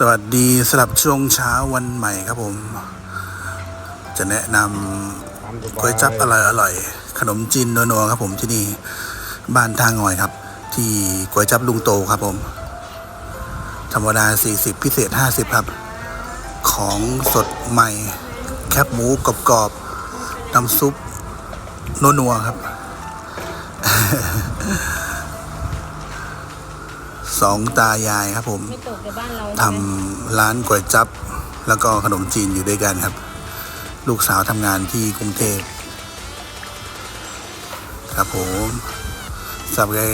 สวัสดีสำหรับช่วงเช้าวันใหม่ครับผม จะแนะนำก๋วยจับอร่อยอร่อยขนมจีนนัวๆครับผมที่นี่บ้านทางหน่อยครับ ที่ก๋วยจับลุงโตครับผม ธรรมดา 40 พิเศษ 50 ครับ ของสดใหม่ แคบหมูกรอบๆน้ำซุปนัวๆครับ สองตายายครับผมไม่ตกในบ้านเราทใช่ไหมำร้านก๋วยจับ แล้วก็ขนมจีนอยู่ด้วยกันครับ ลูกสาวทำงานที่กรุงเทพครับผมสำหรับใคร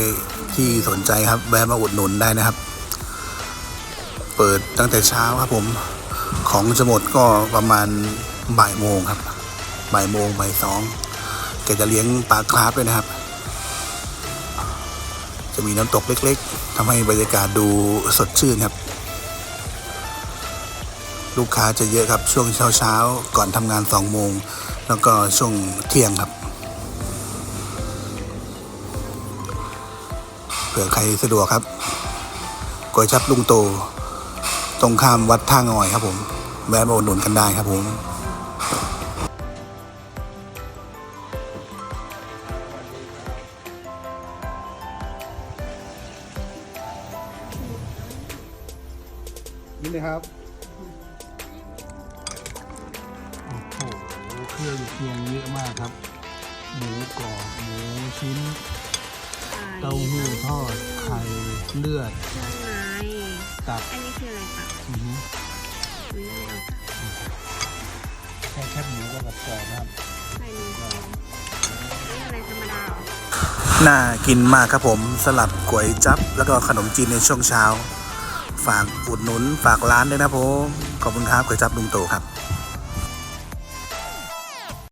ที่สนใจครับแวะมาอุดหนุนได้นะครับ เปิดตั้งแต่เช้าครับผมของจะหมดก็ประมาณบ่ายโมงครับบ่ายโมงบ่ายสองแกจะเลี้ยงปลาคราฟด้วยนะครับ จะมีน้ำตกเล็กๆทำให้บรรยากาศดูสดชื่นครับ ลูกค้าจะเยอะครับช่วงเช้าๆก่อนทำงานสองโมง แล้วก็ช่วงเที่ยงครับเผื่อใครสะดวกครับก๋วยจับลุงโต ตรงข้ามวัดท่างอยครับผมแวะมาอุดหนุนกันได้ครับผม นี่เลยครับโอ้โหเครื่องเคียงเยอะมากครับ หมูกรอบหมูชิ้น เต้าหู้ทอดไข่เลือดเครื่องในตับอันนี้คืออะไรปะอือฮึอุ๊ยไม่เอาแค่แคบหมูก็กับกรอบนะครับไข่หมูกรอบนี่อะไรธรรมดาเหรอ น่ากินมากครับผมสลับก๋วยจับ แล้วก็ขนมจีนในช่วงเช้า ฝากอุดหนุนฝากร้านด้วยนะผมขอบคุณครับก๋วยจับลุงโตครับ